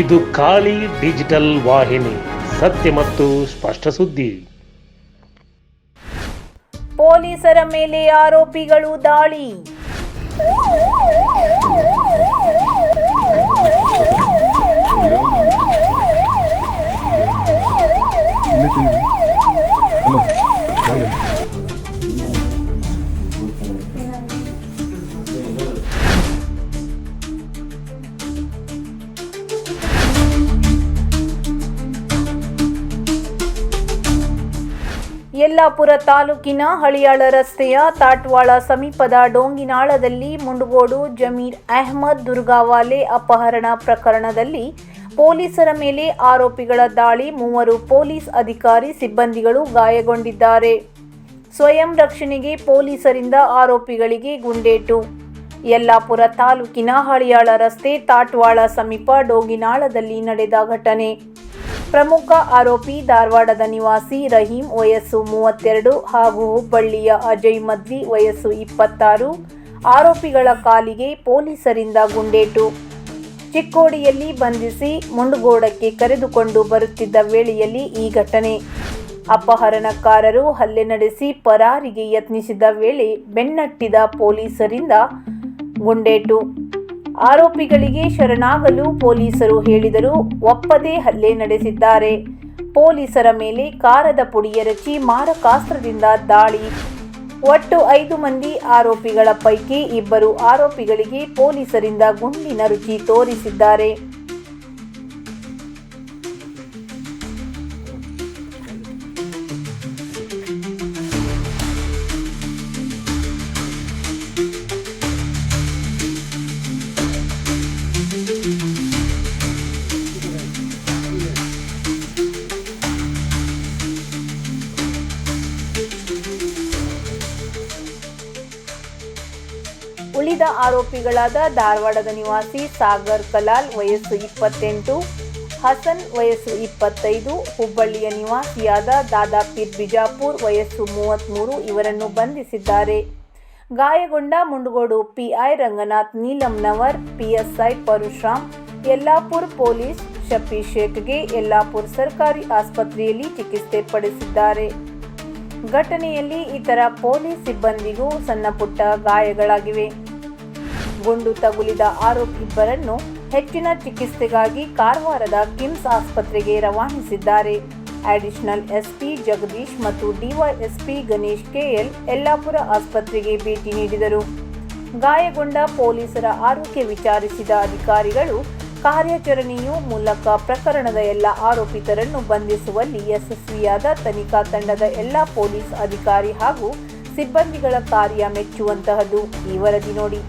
ಇದು ಖಾಲಿ ಡಿಜಿಟಲ್ ವಾಹಿನಿ ಸತ್ಯ ಮತ್ತು ಸ್ಪಷ್ಟ ಸುದ್ದಿ. ಪೊಲೀಸರ ಮೇಲೆ ಆರೋಪಿಗಳು ದಾಳಿ. ಯಲ್ಲಾಪುರ ತಾಲೂಕಿನ ಹಳಿಯಾಳ ರಸ್ತೆಯ ತಾಟ್ವಾಳ ಸಮೀಪದ ಡೋಂಗಿನಾಳದಲ್ಲಿ ಮುಂಡಗೋಡು ಜಮೀರ್ ಅಹ್ಮದ್ ದುರ್ಗಾವಾಲೆ ಅಪಹರಣ ಪ್ರಕರಣದಲ್ಲಿ ಪೊಲೀಸರ ಮೇಲೆ ಆರೋಪಿಗಳ ದಾಳಿ, ಮೂವರು ಪೊಲೀಸ್ ಅಧಿಕಾರಿ ಸಿಬ್ಬಂದಿಗಳು ಗಾಯಗೊಂಡಿದ್ದಾರೆ. ಸ್ವಯಂ ರಕ್ಷಣೆಗೆ ಪೊಲೀಸರಿಂದ ಆರೋಪಿಗಳಿಗೆ ಗುಂಡೇಟು. ಯಲ್ಲಾಪುರ ತಾಲೂಕಿನ ಹಳಿಯಾಳ ರಸ್ತೆ ತಾಟ್ವಾಳ ಸಮೀಪ ಡೋಗಿನಾಳದಲ್ಲಿ ನಡೆದ ಘಟನೆ. ಪ್ರಮುಖ ಆರೋಪಿ ಧಾರವಾಡದ ನಿವಾಸಿ ರಹೀಂ ವಯಸ್ಸು ಮೂವತ್ತೆರಡು ಹಾಗೂ ಹುಬ್ಬಳ್ಳಿಯ ಅಜಯ್ ಮದ್ವಿ ವಯಸ್ಸು ಇಪ್ಪತ್ತಾರು. ಆರೋಪಿಗಳ ಕಾಲಿಗೆ ಪೊಲೀಸರಿಂದ ಗುಂಡೇಟು. ಚಿಕ್ಕೋಡಿಯಲ್ಲಿ ಬಂಧಿಸಿ ಮುಂಡಗೋಡಕ್ಕೆ ಕರೆದುಕೊಂಡು ಬರುತ್ತಿದ್ದ ವೇಳೆಯಲ್ಲಿ ಈ ಘಟನೆ. ಅಪಹರಣಕಾರರು ಹಲ್ಲೆ ನಡೆಸಿ ಪರಾರಿಗೆ ಯತ್ನಿಸಿದ ವೇಳೆ ಬೆನ್ನಟ್ಟಿದ ಪೊಲೀಸರಿಂದ ಗುಂಡೇಟು. ಆರೋಪಿಗಳಿಗೆ ಶರಣಾಗಲು ಪೊಲೀಸರು ಹೇಳಿದರೂ. ಒಪ್ಪದೇ ಹಲ್ಲೆ ನಡೆಸಿದ್ದಾರೆ. ಪೊಲೀಸರ ಮೇಲೆ ಕಾರದ ಪುಡಿ ಎರಚಿ ಮಾರಕಾಸ್ತ್ರದಿಂದ ದಾಳಿ. ಒಟ್ಟು ಐದು ಮಂದಿ ಆರೋಪಿಗಳ ಪೈಕಿ ಇಬ್ಬರು ಆರೋಪಿಗಳಿಗೆ ಪೊಲೀಸರಿಂದ ಗುಂಡಿನ ರುಚಿ ತೋರಿಸಿದ್ದಾರೆ. ಆರೋಪಿಗಳಾದ ಧಾರವಾಡದ ನಿವಾಸಿ ಸಾಗರ್ ಕಲಾಲ್, ವಯಸ್ಸು ಇಪ್ಪತ್ತೆಂಟು, ಹಸನ್, ವಯಸ್ಸು ಇಪ್ಪತ್ತೈದು, ಹುಬ್ಬಳ್ಳಿಯ ನಿವಾಸಿಯಾದ ದಾದಾಪೀರ್ ಬಿಜಾಪುರ್, ವಯಸ್ಸು ಮೂವತ್ತ್ಮೂರು ಇವರನ್ನು ಬಂಧಿಸಿದ್ದಾರೆ. ಗಾಯಗೊಂಡ Mundgod P I Ranganath Neelamnavar P S I Parashuram, Yellapur police, Shafi ಶೇಖ್ಗೆ Yellapur ಸರ್ಕಾರಿ ಆಸ್ಪತ್ರೆಯಲ್ಲಿ ಚಿಕಿತ್ಸೆ ಪಡಿಸಿದ್ದಾರೆ. ಘಟನೆಯಲ್ಲಿ ಇತರ ಪೊಲೀಸ್ ಸಿಬ್ಬಂದಿಗೂ ಸಣ್ಣಪುಟ್ಟ ಗಾಯಗಳಾಗಿವೆ. ಗುಂಡು ತಗುಲಿದ ಆರೋಪಿಬ್ಬರನ್ನು ಹೆಚ್ಚಿನ ಚಿಕಿತ್ಸೆಗಾಗಿ ಕಾರವಾರದ ಕಿಮ್ಸ್ ಆಸ್ಪತ್ರೆಗೆ ರವಾನಿಸಿದ್ದಾರೆ. ಅಡಿಷನಲ್ ಎಸ್ಪಿ ಜಗದೀಶ್ ಮತ್ತು ಡಿವೈಎಸ್ಪಿ ಗಣೇಶ್ ಕೆಎಲ್ ಯಲ್ಲಾಪುರ ಆಸ್ಪತ್ರೆಗೆ ಭೇಟಿ ನೀಡಿದರು. ಗಾಯಗೊಂಡ ಪೊಲೀಸರ ಆರೋಗ್ಯ ವಿಚಾರಿಸಿದ ಅಧಿಕಾರಿಗಳು, ಕಾರ್ಯಾಚರಣೆಯು ಮೂಲಕ ಪ್ರಕರಣದ ಎಲ್ಲ ಆರೋಪಿತರನ್ನು ಬಂಧಿಸುವಲ್ಲಿ ಯಶಸ್ವಿಯಾದ ತನಿಖಾ ತಂಡದ ಎಲ್ಲ ಪೊಲೀಸ್ ಅಧಿಕಾರಿ ಹಾಗೂ ಸಿಬ್ಬಂದಿಗಳ ಕಾರ್ಯ ಮೆಚ್ಚುವಂತಹದ್ದು. ಈ ವರದಿ ನೋಡಿ.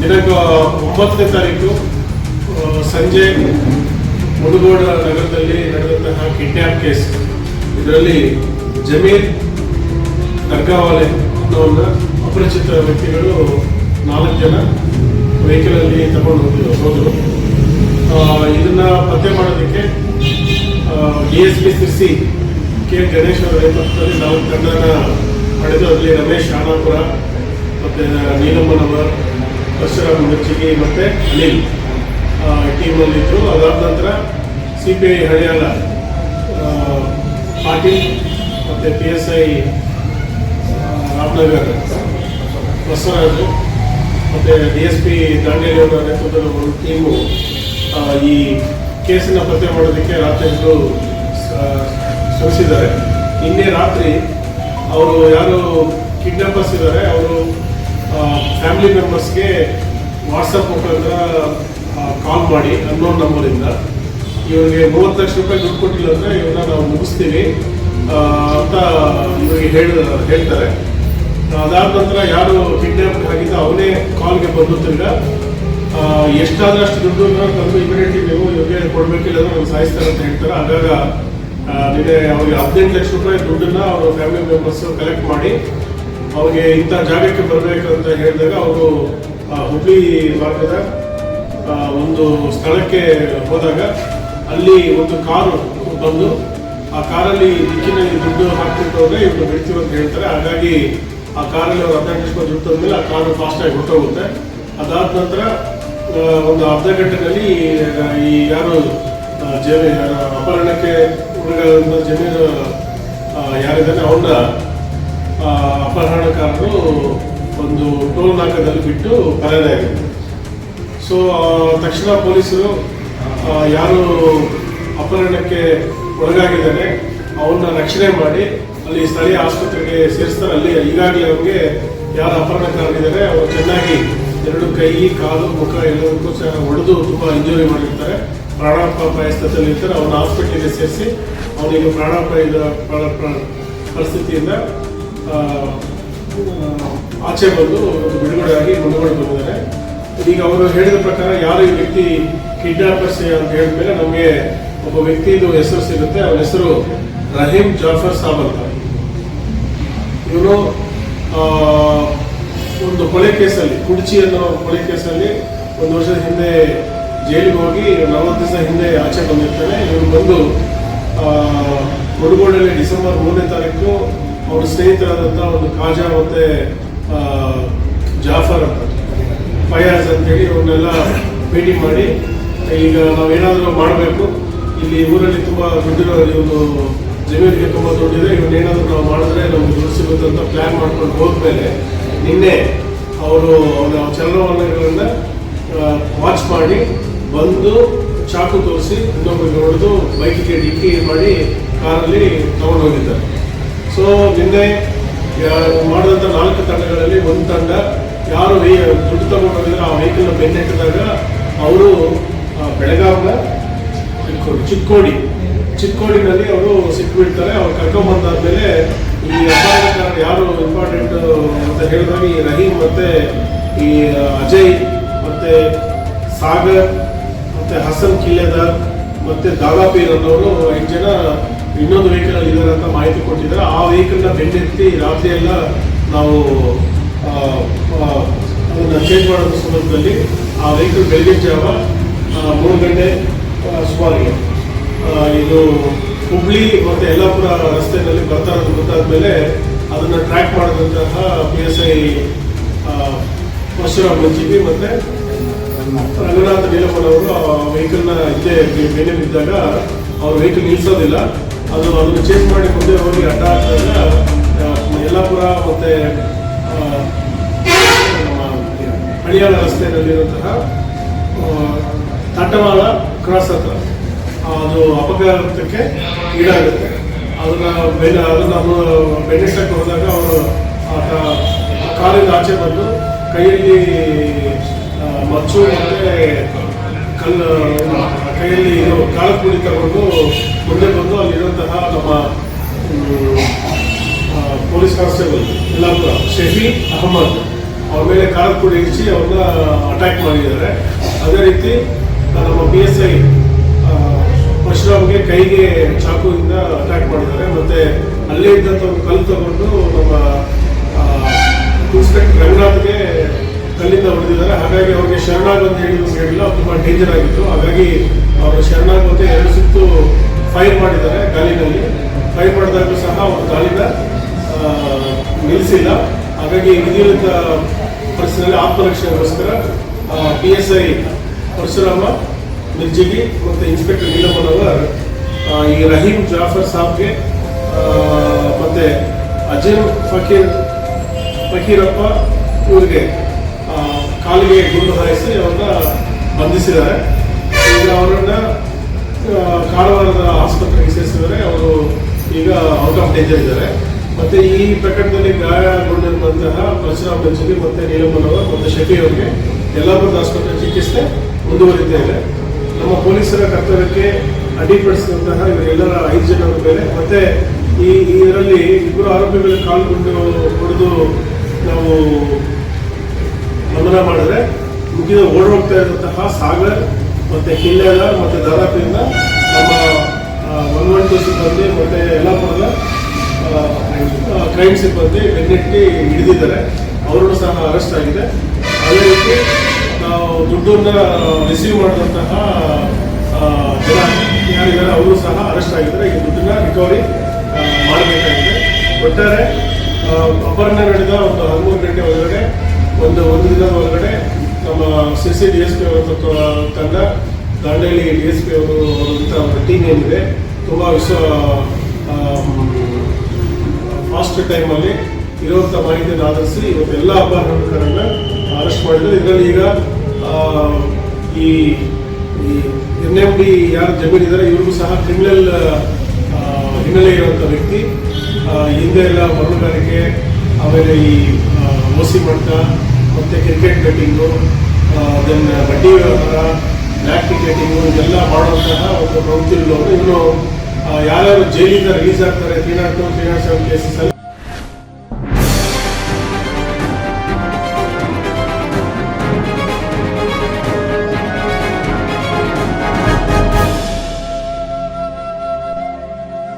ದಿನಾಂಕ ಒಂಬತ್ತನೇ ತಾರೀಕು ಸಂಜೆ ಮುಡುಗೋಡ ನಗರದಲ್ಲಿ ನಡೆದಂತಹ ಕಿಡ್ನ್ಯಾಪ್ ಕೇಸ್. ಇದರಲ್ಲಿ ಜಮೀರ್ ದರ್ಗಾವಾಲೆ ಅನ್ನೋನ್ನ ಅಪರಿಚಿತ ವ್ಯಕ್ತಿಗಳು ನಾಲ್ಕು ಜನ ವೆಹಿಕಲಲ್ಲಿ ತಗೊಂಡು ಹೋಗಿದ್ರು. ಇದನ್ನ ಪತ್ತೆ ಮಾಡೋದಕ್ಕೆ D S P Sirsi K Ganesh ಅವರ ನೇತೃತ್ವದಲ್ಲಿ ನಾವು ತಂಡನ ಪಡೆದು ಅಲ್ಲಿ ರಮೇಶ್ ಶಾಣಾಪುರ ಮತ್ತು ನೀಲಮ್ಮನವರ್, ಪರಶುರಾಮ್ ಮುಚ್ಚಿಗಿ ಮತ್ತು ಅನಿಲ್ ಟೀಮಲ್ಲಿದ್ದರು ಅದಾದ ನಂತರ C P I Haryana Patil ಮತ್ತು P S I Ramanagar, Basavaraju ಮತ್ತು ಡಿ ಎಸ್ ಪಿ ದಾಂಡೇಲಿ ಅವರ ನೇತೃತ್ವದ ಒಂದು ಟೀಮು ಈ ಕೇಸನ್ನ ಪತ್ತೆ ಮಾಡೋದಕ್ಕೆ ರಾತ್ರಿಗಳು ಶ್ರಮಿಸಿದ್ದಾರೆ. ನಿನ್ನೆ ರಾತ್ರಿ ಅವರು ಯಾರು ಕಿಡ್ನಾಪರ್ಸ್ ಇದ್ದಾರೆ, ಅವರು ಫ್ಯಾಮಿಲಿ ಮೆಂಬರ್ಸ್ಗೆ ವಾಟ್ಸಪ್ ಮುಖಾಂತರ ಕಾಲ್ ಮಾಡಿ ಅನ್ನೋನ್ ನಂಬರಿಂದ ಇವರಿಗೆ ಮೂವತ್ತು ಲಕ್ಷ ರೂಪಾಯಿ ದುಡ್ಡು ಕೊಟ್ಟಿಲ್ಲ ಅಂದರೆ ಇವನ್ನ ನಾವು ಮುಗಿಸ್ತೀವಿ. ಅಂತ ಇವರಿಗೆ ಹೇಳ, ಹೇಳ್ತಾರೆ. ಅದಾದ ನಂತರ ಯಾರು ಕಿಡ್ನಾಪ್ ಆಗಿದ್ದ ಅವನೇ ಕಾಲ್ಗೆ ಬಂದು ತಿರ್ಗ ಎಷ್ಟಾದ್ರೂ ಅಷ್ಟು ದುಡ್ಡು ತಂದು ಇಮಿಡಿಯೇಟ್ಲಿ ನೀವು ಇವ್ರಿಗೆ ಕೊಡ್ಬೇಕಿಲ್ಲ ಅಂದ್ರೆ ಅವ್ರು ಸಾಯಿಸ್ತಾರೆ ಅಂತ ಹೇಳ್ತಾರೆ. ಆಗಾಗ ನಿಮಗೆ ಅವ್ರಿಗೆ ಹದಿನೆಂಟು ಲಕ್ಷ ರೂಪಾಯಿ ದುಡ್ಡನ್ನ ಅವರ ಫ್ಯಾಮಿಲಿ ಮೆಂಬರ್ಸ್ ಕಲೆಕ್ಟ್ ಮಾಡಿ ಅವ್ರಿಗೆ ಇಂಥ ಜಾಗಕ್ಕೆ ಬರಬೇಕು ಅಂತ ಹೇಳಿದಾಗ ಅವರು ಹುಬ್ಬಿ ಮಾರ್ಗದ ಒಂದು ಸ್ಥಳಕ್ಕೆ ಹೋದಾಗ ಅಲ್ಲಿ ಒಂದು ಕಾರು ಬಂದು, ಆ ಕಾರಲ್ಲಿ ದಿಕ್ಕಿನಲ್ಲಿ ದುಡ್ಡು ಹಾಕ್ತಿರ್ತವ್ರೆ ಇವ್ರು ಬಿಡ್ತೀವಿ ಅಂತ ಹೇಳ್ತಾರೆ. ಹಾಗಾಗಿ ಆ ಕಾರಲ್ಲಿ ಅವ್ರು ಅರ್ಧ ಗಂಟೆ ದುಡ್ಡು ತಂದ್ಮೇಲೆ ಆ ಕಾರು ಫಾಸ್ಟಾಗಿ ಹೊರಟೋಗುತ್ತೆ. ಅದಾದ ನಂತರ ಒಂದು ಅರ್ಧ ಗಂಟೆನಲ್ಲಿ, ಈ, ಯಾರು ಜಮೀ ಅಪಹರಣಕ್ಕೆ ಹುಡುಗ ಜಮೀನು ಯಾರಿದ್ದಾನೆ ಅವನ್ನ ಅಪಹರಣಕಾರರು ಒಂದು ಟೋಲ್ ನಾಕದಲ್ಲಿ ಬಿಟ್ಟು ಪರಾರಿಯಾಗಿದ್ದಾರೆ ಸೊ ತಕ್ಷಣ ಪೊಲೀಸರು ಯಾರು ಅಪಹರಣಕ್ಕೆ ಒಳಗಾಗಿದ್ದಾನೆ ಅವನ್ನ ರಕ್ಷಣೆ ಮಾಡಿ ಅಲ್ಲಿ ಸ್ಥಳೀಯ ಆಸ್ಪತ್ರೆಗೆ ಸೇರಿಸ್ತಾರೆ ಅಲ್ಲಿ ಈಗಾಗಲೇ ಅವ್ರಿಗೆ ಯಾರು ಅಪಹರಣಕಾರರಿದ್ದಾರೆ, ಅವರು ಚೆನ್ನಾಗಿ ಎರಡು ಕೈ, ಕಾಲು, ಮುಖ ಎಲ್ಲದಕ್ಕೂ ಸಹ ಹೊಡೆದು ತುಂಬ ಇಂಜುರಿ ಮಾಡಿರ್ತಾರೆ. ಪ್ರಾಣಾಪಾಯ ಸ್ಥಿತಿಯಲ್ಲಿ ಇರ್ತಾರೆ. ಅವನ್ನ ಹಾಸ್ಪಿಟಲ್ಗೆ ಸೇರಿಸಿ ಅವನಿಗೆ ಪ್ರಾಣಾಪಾಯದ ಪ್ರ- ಪ್ರ- ಪರಿಸ್ಥಿತಿಯಿಂದ ಆಚೆ ಬಂದು ಬಿಡುಗಡೆ ಆಗಿ ಮುಂದುಗಡೆ ಬಂದಿದ್ದಾರೆ. ಈಗ ಅವರು ಹೇಳಿದ ಪ್ರಕಾರ ಯಾರು ಈ ವ್ಯಕ್ತಿ ಕಿಡ್ನಾಪರ್ಸ್ ಅಂತ ಹೇಳಿದ್ಮೇಲೆ ನಮಗೆ ಒಬ್ಬ ವ್ಯಕ್ತಿದು ಹೆಸರು ಸಿಗುತ್ತೆ. ಅವನ ಹೆಸರು ರಹೀಂ ಜಾಫರ್ ಸಾಬ್ ಅಂತ. ಇವನು ಒಂದು ಕೊಲೆ ಕೇಸಲ್ಲಿ, ಕುಡ್ಚಿ ಅನ್ನೋ ಕೊಲೆ ಕೇಸಲ್ಲಿ ಒಂದು ವರ್ಷದ ಹಿಂದೆ ಜೈಲಿಗೆ ಹೋಗಿ ನಲವತ್ತು ದಿವಸ ಹಿಂದೆ ಆಚೆ ಬಂದಿರ್ತಾನೆ ಇವನು ಬಂದು ಕೊಡಗೋಡಲ್ಲಿ ಡಿಸೆಂಬರ್ ಮೂರನೇ ತಾರೀಕು ಅವರ ಸ್ನೇಹಿತರಾದಂಥ ಒಂದು ಕಾಜಾ ಮತ್ತೆ ಜಾಫರ್ ಅಂತ, ಫಯಾಜ್ ಅಂತೇಳಿ ಅವ್ರನ್ನೆಲ್ಲ ಭೇಟಿ ಮಾಡಿ, ಈಗ ನಾವೇನಾದರೂ ಮಾಡಬೇಕು. ಇಲ್ಲಿ ಊರಲ್ಲಿ ತುಂಬ ದೊಡ್ಡ ಒಂದು ಜಮೀನಿಗೆ ತುಂಬ ದುಡ್ಡಿದೆ ಇವನ್ನ ಏನಾದರೂ ನಾವು ಮಾಡಿದ್ರೆ ನಮ್ಗೆ ದುಡ್ಡು ಅಂತ ಪ್ಲ್ಯಾನ್ ಮಾಡ್ಕೊಂಡು ಹೋದ್ಮೇಲೆ ನಿನ್ನೆ ಅವರು ನಾವು ಚಲನವಲನಗಳನ್ನ ವಾಚ್ ಮಾಡಿ, ಬಂದು ಚಾಕು ತೋರಿಸಿ ಇನ್ನೊಬ್ಬರಿಗೆ ಹೊಡೆದು ಬೈಕಿಗೆ ಡಿಕ್ಕಿ ಮಾಡಿ ಕಾರಲ್ಲಿ ತಗೊಂಡು ಹೋಗಿದ್ದಾರೆ ಸೊ ನಿನ್ನೆ ಮಾಡಿದಂಥ ನಾಲ್ಕು ತಂಡಗಳಲ್ಲಿ ಒಂದು ತಂಡ ಯಾರು ವೆ- ದುಡ್ಡು ತಗೊಂಡು ಹೋಗಿದ್ರೆ ಆ ವೆಹಿಕಲ್ನ ಬೆನ್ನೆಟ್ಟಿದಾಗ ಅವರು ಬೆಳಗಾವಿನ ಚಿಕ್ಕೋಡಿ ಚಿಕ್ಕೋಡಿನಲ್ಲಿ ಅವರು ಸಿಕ್ಕಿಬಿಡ್ತಾರೆ ಅವ್ರು ಕರ್ಕೊಂಡ್ಬಂದಾದ್ಮೇಲೆ ಈ ಅಪರಾಧಕಾರರು ಯಾರು ಇಂಪಾರ್ಟೆಂಟ್ ಅಂತ ಹೇಳಿದಾಗ ಈ ರಹೀಮ್ ಮತ್ತೆ ಈ ಅಜಯ್ ಮತ್ತೆ ಸಾಗರ್ ಮತ್ತೆ ಹಸನ್ ಕಿಲ್ಲೆದಾರ್ ಮತ್ತೆ ದಾದಾಪೀರ್ ಅನ್ನೋರು ಐದು ಜನ ಇನ್ನೊಂದು ವೆಹಿಕಲ್ ಇದ್ದಾರೆ ಅಂತ ಮಾಹಿತಿ ಕೊಟ್ಟಿದ್ದಾರೆ. ಆ ವೆಹಿಕಲ್ನ ಬೆನ್ನೆತ್ತಿ ರಾತ್ರಿ ಎಲ್ಲ ನಾವು ಅದನ್ನ ಚೇಂಜ್ ಮಾಡೋದ್ರ ಸಂದರ್ಭದಲ್ಲಿ ಆ ವೆಹಿಕಲ್ ಬೆಳಗಿನ ಜಾವ ಮೂರು ಗಂಟೆ ಸುಮಾರಿಗೆ. ಇದು ಹುಬ್ಳಿ ಮತ್ತು ಯಲ್ಲಾಪುರ ರಸ್ತೆಯಲ್ಲಿ ಬರ್ತಾ ಇರೋದು ಗೊತ್ತಾದ್ಮೇಲೆ ಅದನ್ನು ಟ್ರ್ಯಾಕ್ ಮಾಡಿದಂತಹ P S I Parashuram Manjigi ಮತ್ತು ರಂಗನಾಥ ನೀಲಮ್ಮ ಅವರು ವೆಹಿಕಲ್ನ ಇಲ್ಲೇ ಮೇಲೆ ಬಿದ್ದಾಗ ಅವ್ರ ವೆಹಿಕಲ್ ನಿಲ್ಲಿಸೋದಿಲ್ಲ ಅದು ಅದನ್ನು ಚೇಂಜ್ ಮಾಡಿ ಮುಂದೆ ಹೋಗಿ ಅಡ್ಡ ಹಾಕಿದಾಗ ಯಲ್ಲಾಪುರ ಮತ್ತು ಹಳಿಯಾಳ ರಸ್ತೆಯಲ್ಲಿರುವಂತಹ ಆ, ತಟ್ಟವಾಳ ಕ್ರಾಸ್ ಹತ್ರ. ಅದು ಅಪಘಾತಕ್ಕೆ ಈಡಾಗುತ್ತೆ. ಅದನ್ನ ಬೆನ್ನ ಅದನ್ನ ಬೆನ್ನೆಟ್ಟಕ್ಕೆ ಹೋದಾಗ ಅವರು ಆ ಕಾರಿಂದ ಆಚೆ ಬಂದು ಕೈಯಲ್ಲಿ ಮಚ್ಚು ಮತ್ತೆ ಕಲ್ಲು, ಕೈಯಲ್ಲಿ ಇದು ಕಾಲಪುಡಿ ತಗೊಂಡು ಮುಂದೆ ಬಂದು ಅಲ್ಲಿರುವಂತಹ ನಮ್ಮ ಪೊಲೀಸ್ ಕಾನ್ಸ್ಟೇಬಲ್ ಯಲ್ಲಾಪುರ ಶಫಿ ಅಹಮದ್ ಅವ್ರ ಮೇಲೆ ಕಾರ್ ಕುಡಿ ಇರಿಸಿ ಅವ್ರನ್ನ ಅಟ್ಯಾಕ್ ಮಾಡಿದ್ದಾರೆ. ಅದೇ ರೀತಿ ನಮ್ಮ ಪಿ ಎಸ್ ಐ ಪರಶುರಾಮ್ಗೆ ಕೈಗೆ ಚಾಕುವಿಂದ ಅಟ್ಯಾಕ್ ಮಾಡಿದ್ದಾರೆ. ಮತ್ತೆ ಅಲ್ಲೇ ಇದ್ದಂಥ ಒಂದು ಕಲ್ಲು ತಗೊಂಡು ನಮ್ಮ ಇನ್ಸ್ಪೆಕ್ಟರ್ ರಂಗನಾಥ್ಗೆ ಕಲ್ಲಿಂದ ಹೊಡೆದಿದ್ದಾರೆ. ಹಾಗಾಗಿ ಅವ್ರಿಗೆ ಶರಣಾಗ್ ಅಂತ ಹೇಳಿ ಹೇಳಿಲ್ಲ. ತುಂಬ ಡೇಂಜರ್ ಆಗಿತ್ತು. ಹಾಗಾಗಿ ಅವರು ಶರಣಾಗ್ ಎರಡು ಸುತ್ತು ಫೈರ್ ಮಾಡಿದ್ದಾರೆ ಗಾಲಿನಲ್ಲಿ. ಫೈರ್ ಮಾಡಿದಾಗಲೂ ಸಹ ಅವರು ಗಾಲಿನ ನಿಲ್ಲಿಸಿಲ್ಲ. ಹಾಗಾಗಿ ವಿಧಿಯುತ ಪರಿಸ್ಥಿತಿಯಲ್ಲಿ ಆತ್ಮರಕ್ಷಣೆಗೋಸ್ಕರ P S I Parashurama Mirjagi ಮತ್ತು ಇನ್ಸ್ಪೆಕ್ಟರ್ ನೀಲಮನವರ್ ಆ, ಈ ರಹೀಂ ಜಾಫರ್ ಸಾಬ್ಗೆ ಮತ್ತು ಅಜೀಮ್ ಫಕೀರ್ ಫಕೀರಪ್ಪ ಇವರಿಗೆ ಕಾಲಿಗೆ ಗುಂಡು ಹಾಯಿಸಿ ಅವ್ರನ್ನ ಬಂಧಿಸಿದ್ದಾರೆ. ಈಗ ಅವರನ್ನ ಕಾರವಾರದ ಆಸ್ಪತ್ರೆಗೆ ಸೇರಿಸಿದರೆ ಅವರು ಈಗ ಔಟ್ ಆಫ್ ಡೇಂಜರ್ ಇದ್ದಾರೆ. ಮತ್ತು ಈ ಪ್ರಕರಣದಲ್ಲಿ ಗಾಯಗೊಂಡಿರುವಂತಹ ಪರಶುರಾಮ್ ಬಂಜಲಿ ಮತ್ತು ನೀಲಮ್ಮನವರ್ ಮತ್ತು ಶೆಟ್ಟಿ ಅವರಿಗೆ ಯಲ್ಲಾಪುರದ ಆಸ್ಪತ್ರೆ ಚಿಕಿತ್ಸೆ ಮುಂದುವರಿತಾ ಇದೆ ನಮ್ಮ ಪೊಲೀಸರ ಕರ್ತವ್ಯಕ್ಕೆ ಅಡ್ಡಿಪಡಿಸಿದಂತಹ ಇವರೆಲ್ಲರ ಐದು ಜನರ ಮೇಲೆ ಮತ್ತೆ ಈ ಇದರಲ್ಲಿ ಇಬ್ಬರು ಆರೋಪಿಗಳ ಕಾಲ್ಗುಂಡು ಹೊಡೆದು ನಾವು ಗಮನ ಮಾಡಿದ್ರೆ ಮುಗಿದ ಓಡ್ ಹೋಗ್ತಾ ಇರುವಂತಹ ಸಾಗರ್ ಮತ್ತೆ ಕಿಲ್ಲೆಲ್ಲ ಮತ್ತೆ ದಾದಾಪಿಯಿಂದ ನಮ್ಮ ಒನ್ ಒನ್ ಟು ಸಿಬ್ಬಂದಿ ಮತ್ತೆ ಯಲ್ಲಾಪುರದ ಕ್ರೈಮ್ ಸಿಬ್ಬಂದಿ ಬೆನ್ನೆಟ್ಟಿ ಹಿಡಿದಿದ್ದಾರೆ. ಅವರು ಸಹ ಅರೆಸ್ಟ್ ಆಗಿದೆ. ಅದೇ ರೀತಿ ದುಡ್ಡನ್ನ ರಿಸೀವ್ ಮಾಡಿದಂತಹ ಜನ ಯಾರಿದ್ದಾರೆ ಅವರು ಸಹ ಅರೆಸ್ಟ್ ಆಗಿದ್ದಾರೆ. ಈ ದುಡ್ಡನ್ನ ರಿಕವರಿ ಮಾಡಬೇಕಾಗಿದೆ. ಒಟ್ಟಾರೆ ಅಪಹರಣ ನಡೆದ ಒಂದು ಹದಿಮೂರು ಗಂಟೆ ಒಳಗಡೆ, ಒಂದು ಒಂದು ದಿನದ ಒಳಗಡೆ ನಮ್ಮ C C D S P ಅವರ ತಂಡ, ದಾಂಡೇಲಿ ಡಿ ಎಸ್ ಪಿ ಅವರು ಅವರ ಟೀಮ್ ಏನಿದೆ, ತುಂಬ ವಿಶ್ವ ಫಾಸ್ಟ್ ಟೈಮಲ್ಲಿ ಇರುವಂಥ ಮಾಹಿತಿಯನ್ನು ಆಧರಿಸಿ ಇವತ್ತು ಎಲ್ಲ ಅಪಹರಣಕಾರರನ್ನ ಅರೆಸ್ಟ್ ಮಾಡಿದ್ರು ಇದರಲ್ಲಿ ಈಗ ಈ ಎನ್ ಎಂ ಡಿ ಯಾರು ಜಮೀನಿದ್ದಾರೆ ಇವ್ರಿಗೂ ಸಹ ಕ್ರಿಮಿನಲ್ ಹಿನ್ನೆಲೆ ಇರುವಂಥ ವ್ಯಕ್ತಿ ಹಿಂದೆ ಎಲ್ಲ ಮರಳುಗಾರಿಕೆ ಆಮೇಲೆ ಈ ಮೋಸಿ ಮಟ್ಟ ಮತ್ತು ಕ್ರಿಕೆಟ್ ಬೆಟ್ಟಿಂಗು ದೆನ್ ಬಡ್ಡಿ ವ್ಯವಹಾರ ಬ್ಲ್ಯಾಕ್ ಟಿಕೆಟಿಂಗು ಇದೆಲ್ಲ ಮಾಡುವಂತಹ ಒಂದು ಪ್ರವೃತ್ತಿಗಳು ಇನ್ನು ಯಾರ್ಯಾರು ಜೈಲಿಂದ ರಿಲೀಸ್ ಆಗ್ತಾರೆ, three naught two, three naught seven cases